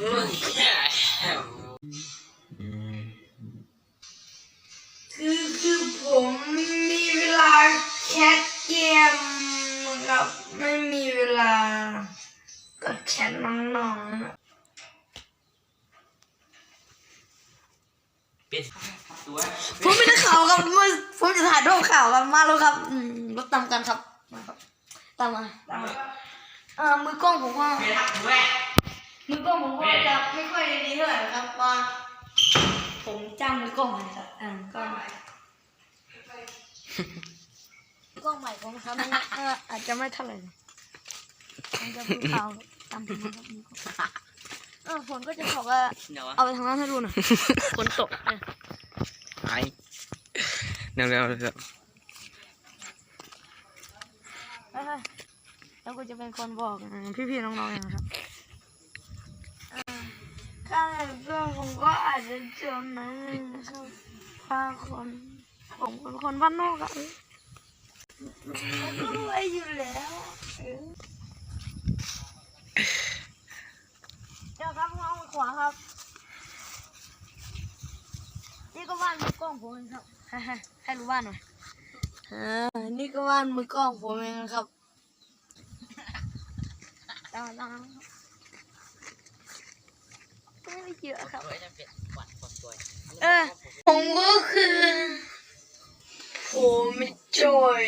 อ เวลากดแชทน้องๆนะเป็นตัวผมไม่ได้ข่าวครับผมผมจะถ่ายรูปข่าวครับมาแล้วครับอืมรถตามกันครับมาครับตามมาตามมาเอ่อมือกล้องผมว่าเป็นหักแวะมือกล้องผมว่าจะไม่ค่อยดีเท่าไหร่นะครับว่าผมจ้างมือกล้องมาครับอ่ากล้องใหม่กล้องใหม่ผมครับมันเอ่ออาจจะไม่เท่าไหร่นะ มันจะพูดข่าวตามผมนะครับมือกล้องเออฝนก็จะบอกว่าเดี๋ยวเอาไปทางนั้นให้ดูหน่อยฝนตกอะไปเร็วเร็วเร็วเฮ้ยๆแล้วกูจะเป็นคนบอกนะพี่ๆน้องๆนะครับเอ่อข้างในเพื่อนผมก็อาจจะจนนะนะครับพาคนผมเป็นคนบ้านนอกอะผมก็รวยอยู่แล้วเออเดี๋ยวครับมองขวา ครับนี่ก็บ้านมือกล้องผมเองครับให้ให้ให้รู้บ้านหน่อยอ่านี่ก็บ้านมือกล้องผมเองนะครับตามตามครับไม่ได้เยอะครับตัวจะเป็นหวัดคนตัวเออผมก็คือผมจอย